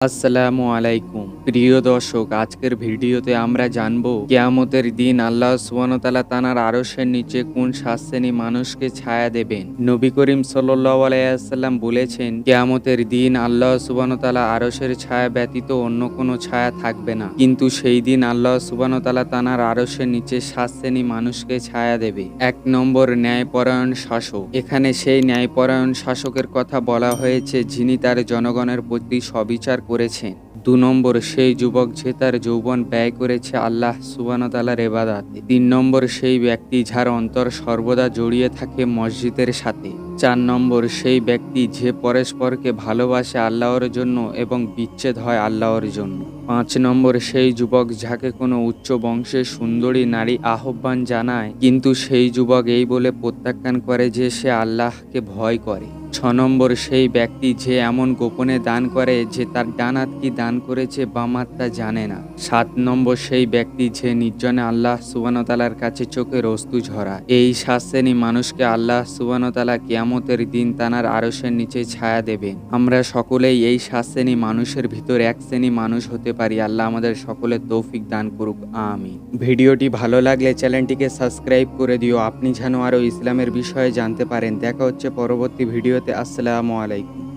আসসালামু আলাইকুম প্রিয় দর্শক, আজকের ভিডিওতে আমরা জানব কেয়ামতের দিন আল্লাহ সুবানতালা তানার আরশের নিচে কোন সাত শ্রেণি মানুষকে ছায়া দেবেন। নবী করিম আলাইহি আলাইসাল্লাম বলেছেন, কেয়ামতের দিন আল্লাহ সুবানতালা আরশের ছায়া ব্যতীত অন্য কোনো ছায়া থাকবে না। কিন্তু সেই দিন আল্লাহ সুবানতালা তানার আরশের নিচে সাত শ্রেণি মানুষকে ছায়া দেবে। এক নম্বর ন্যায়পরায়ণ শাসক। এখানে সেই ন্যায়পরায়ণ শাসকের কথা বলা হয়েছে যিনি তার জনগণের প্রতি সবিচার করেছেন। দু নম্বর, সেই যুবক যে তার যৌবন ব্যয় করেছে আল্লাহ সুবানতালার এবাদাতে তিন নম্বর, সেই ব্যক্তি যার অন্তর সর্বদা জড়িয়ে থাকে মসজিদের সাথে। চার নম্বর, সেই ব্যক্তি যে পরস্পরকে ভালোবাসে আল্লাহর জন্য এবং বিচ্ছেদ হয় আল্লাহর জন্য। পাঁচ নম্বর, সেই যুবক যাকে কোনো উচ্চ বংশের সুন্দরী নারী আহ্বান জানায়, কিন্তু সেই যুবক এই বলে প্রত্যাখ্যান করে যে সে আল্লাহকে ভয় করে। ছ নম্বর, সেই ব্যক্তি যে এমন গোপনে দান করে যে তার ডানাত কি দান করেছে বামাত তা জানে না। সাত নম্বর, সেই ব্যক্তি যে নির্জনে আল্লাহ সুবানতালার কাছে চোখের অস্তু ঝরা এই সাত শ্রেণি মানুষকে আল্লাহ সুবানতালা কিয়ামতের দিন তানার আরসের নিচে ছায়া দেবে। আমরা সকলেই এই সাত শ্রেণি মানুষের ভিতর এক শ্রেণি মানুষ হতে পারি। আল্লাহ আমাদের সকলের তৌফিক দান করুক। আমি ভিডিওটি ভালো লাগলে চ্যানেলটিকে সাবস্ক্রাইব করে দিও। আপনি যেন আরও ইসলামের বিষয়ে জানতে পারেন। দেখা হচ্ছে পরবর্তী ভিডিওতে। আসসালামু আলাইকুম।